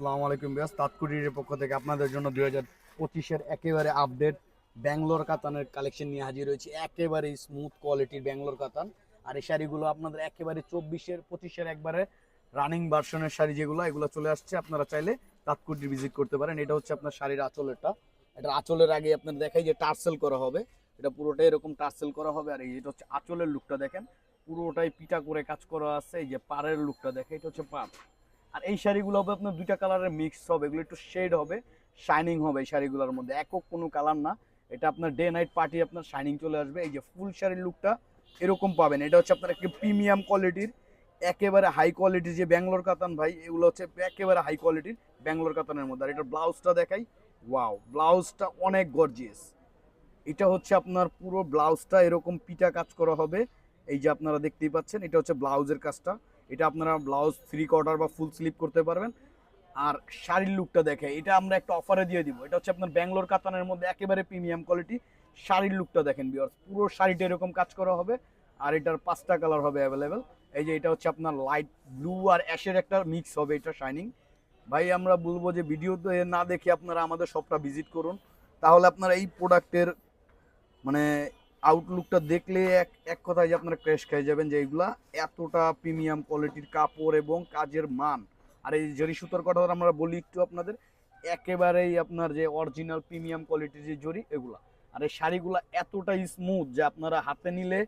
আসসালামু আলাইকুম বিয়াস তাৎকুটির পক্ষ থেকে আপনাদের জন্য দুই হাজার পঁচিশের একেবারে আপডেট ব্যাঙ্গলোর কাতানের কালেকশন নিয়ে হাজির হয়েছি। একেবারে স্মুথ কোয়ালিটির ব্যাঙ্গলোর কাতান। আর এই শাড়িগুলো আপনাদের একেবারে চব্বিশের, পঁচিশের একবারে রানিং ভার্সনের শাড়ি যেগুলো, এগুলো চলে আসছে। আপনারা চাইলে তাৎকুটি ভিজিট করতে পারেন। এটা হচ্ছে আপনার শাড়ির আঁচলেরটা। এটা আঁচলের আগে আপনার দেখাই যে টার্সেল করা হবে। এটা পুরোটাই এরকম টার্সেল করা হবে। আর এই যেটা হচ্ছে আঁচলের লুকটা দেখেন। পুরোটাই পিটা করে কাজ করা আছে। এই যে পাড়ের লুকটা দেখে এটা হচ্ছে পাড়। আর এই শাড়িগুলো হবে আপনার দুইটা কালারের মিক্স হবে। এগুলো একটু শেড হবে শাইনিং হবে এই শাড়িগুলোর মধ্যে। একক কোনো কালার না। এটা আপনার ডে নাইট পার্টি আপনার শাইনিং চলে আসবে। এই যে ফুল শাড়ির লুকটা এরকম পাবেন। এটা হচ্ছে আপনার একটা প্রিমিয়াম কোয়ালিটির একেবারে হাই কোয়ালিটির যে ব্যাঙ্গলোর কাতান ভাই, এগুলো হচ্ছে একেবারে হাই কোয়ালিটির ব্যাঙ্গলোর কাতানের মধ্যে। আর এটার ব্লাউজটা দেখাই। ওয়াও ব্লাউজটা অনেক গর্জিয়াস এটা হচ্ছে আপনার পুরো ব্লাউজটা এরকম পিটা কাজ করা হবে। এই যে আপনারা দেখতেই পাচ্ছেন, এটা হচ্ছে ব্লাউজের কাজটা। এটা আপনারা ব্লাউজ থ্রি কোয়ার্টার বা ফুল স্লিপ করতে পারবেন। আর শাড়ির লুকটা দেখে এটা আমরা একটা অফারে দিয়ে দিব। এটা হচ্ছে আপনার ব্যাঙ্গলোর কাতানের মধ্যে একেবারে প্রিমিয়াম কোয়ালিটি শাড়ির লুকটা দেখেন বিয়ার্স পুরো শাড়িটা এরকম কাজ করা হবে, আর এটার পাঁচটা কালার হবে অ্যাভেলেবেল এই যে এটা হচ্ছে আপনার লাইট ব্লু আর অ্যাশের একটা মিক্স হবে এটা শাইনিং ভাই, আমরা বলব যে ভিডিওতে না দেখে আপনারা আমাদের শপটা ভিজিট করুন। তাহলে আপনারা এই প্রোডাক্টের মানে আউটলুকটা দেখলে এক এক কথায় যে আপনারা ক্রেশ খেয়ে যাবেন যে এইগুলা এতটা প্রিমিয়াম কোয়ালিটির কাপড় এবং কাজের মান। আর এই জরি সুতোর কথা আমরা বলি একটু আপনাদের, একেবারেই আপনার যে অরিজিনাল প্রিমিয়াম কোয়ালিটির যে জরি, এগুলা। আর এই শাড়িগুলা এতটাই স্মুথ যে আপনারা হাতে নিলে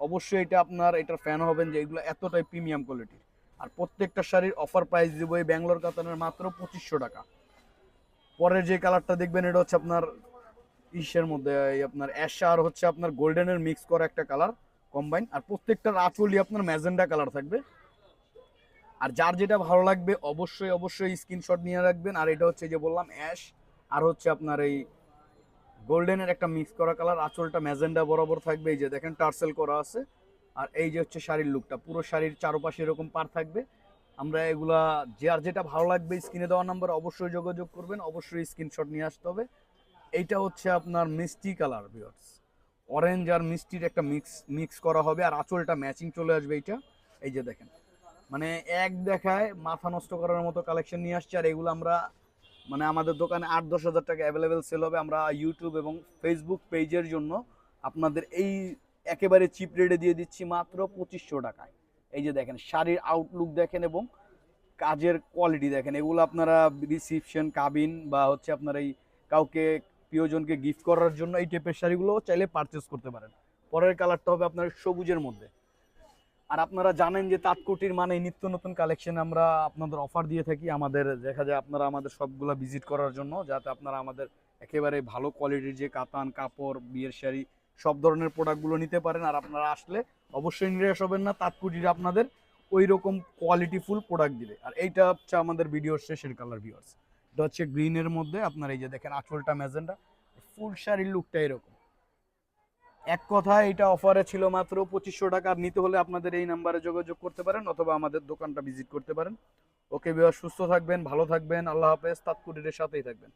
অবশ্যই এটা আপনার, এটার ফ্যান হবেন যে এগুলো এতটাই প্রিমিয়াম কোয়ালিটির আর প্রত্যেকটা শাড়ির অফার প্রাইস দেবো এই ব্যাঙ্গালোর কাতানের মাত্র পঁচিশশো টাকা। পরের যে কালারটা দেখবেন, এটা হচ্ছে আপনার ইসের মধ্যে, এই আপনার অ্যাশ আর হচ্ছে আপনার গোল্ডেনের মিক্স করা একটা কালার কম্বাইন আর প্রত্যেকটার আঁচলই আপনার ম্যাজেন্ডা কালার থাকবে। আর যার যেটা ভালো লাগবে, অবশ্যই অবশ্যই স্ক্রিনশট নিয়ে রাখবেন। আর এটা হচ্ছে যে বললাম অ্যাশ আর হচ্ছে আপনার এই গোল্ডেনের একটা মিক্স করা কালার আঁচলটা ম্যাজেন্ডা বরাবর থাকবে। এই যে দেখেন টার্সেল করা আছে। আর এই যে হচ্ছে শাড়ির লুকটা পুরো শাড়ির চারপাশে এরকম পার থাকবে। আমরা এগুলা, যার যেটা ভালো লাগবে, স্ক্রিনে দেওয়া নাম্বার অবশ্যই যোগাযোগ করবেন। অবশ্যই স্ক্রিনশট নিয়ে আসতে হবে। এইটা হচ্ছে আপনার মিষ্টি কালার ভিউয়ার্স অরেঞ্জ আর মিষ্টির একটা মিক্স মিক্স করা হবে আর আঁচলটা ম্যাচিং চলে আসবে এইটা। এই যে দেখেন। মানে এক দেখায় মাথা নষ্ট করার মতো কালেকশন নিয়ে আসছে আর এগুলো আমরা মানে আমাদের দোকানে আট দশ হাজার টাকা অ্যাভেলেবেল সেল হবে আমরা ইউটিউব এবং ফেসবুক পেজের জন্য আপনাদের এই একেবারে চিপ রেটে দিয়ে দিচ্ছি মাত্র পঁচিশশো টাকায়। এই যে দেখেন, শাড়ির আউটলুক দেখেন এবং কাজের কোয়ালিটি দেখেন। এগুলো আপনারা রিসিপশন কাবিন বা হচ্ছে আপনার এই কাউকে প্রিয়জনকে গিফট করার জন্য এই টাইপের শাড়িগুলো চাইলে পারচেস করতে পারেন। পরের কালারটা হবে আপনার সবুজের মধ্যে। আর আপনারা জানেন যে তাঁতকুটির মানে নিত্য নতুন কালেকশন আমরা আপনাদের অফার দিয়ে থাকি। আমাদের দেখা যায় আপনারা আমাদের সবগুলো ভিজিট করার জন্য, যাতে আপনারা আমাদের একেবারে ভালো কোয়ালিটির যে কাতান, কাপড়, বিয়ের শাড়ি, সব ধরনের প্রোডাক্টগুলো নিতে পারেন। আর আপনারা আসলে অবশ্যই নিরাশ হবেন না, তাঁতকুটির আপনাদের ওই রকম কোয়ালিটিফুল প্রোডাক্ট দিবে। আর এইটা হচ্ছে আমাদের ভিডিওর শেষের কালার ভিউয়ার্স এটা হচ্ছে গ্রিনের মধ্যে, আপনার এই যে দেখেন আঁচলটা, ম্যাজেন্ডা, ফুল শাড়ির লুকটা এরকম। এক কথা, এটা অফারে ছিল মাত্র পঁচিশশো টাকা। নিতে হলে আপনাদের এই নাম্বারে যোগাযোগ করতে পারেন অথবা আমাদের দোকানটা ভিজিট করতে পারেন। ওকে বিবাহ সুস্থ থাকবেন, ভালো থাকবেন, আল্লাহ হাফেজ তাৎকুটির সাথেই থাকবেন।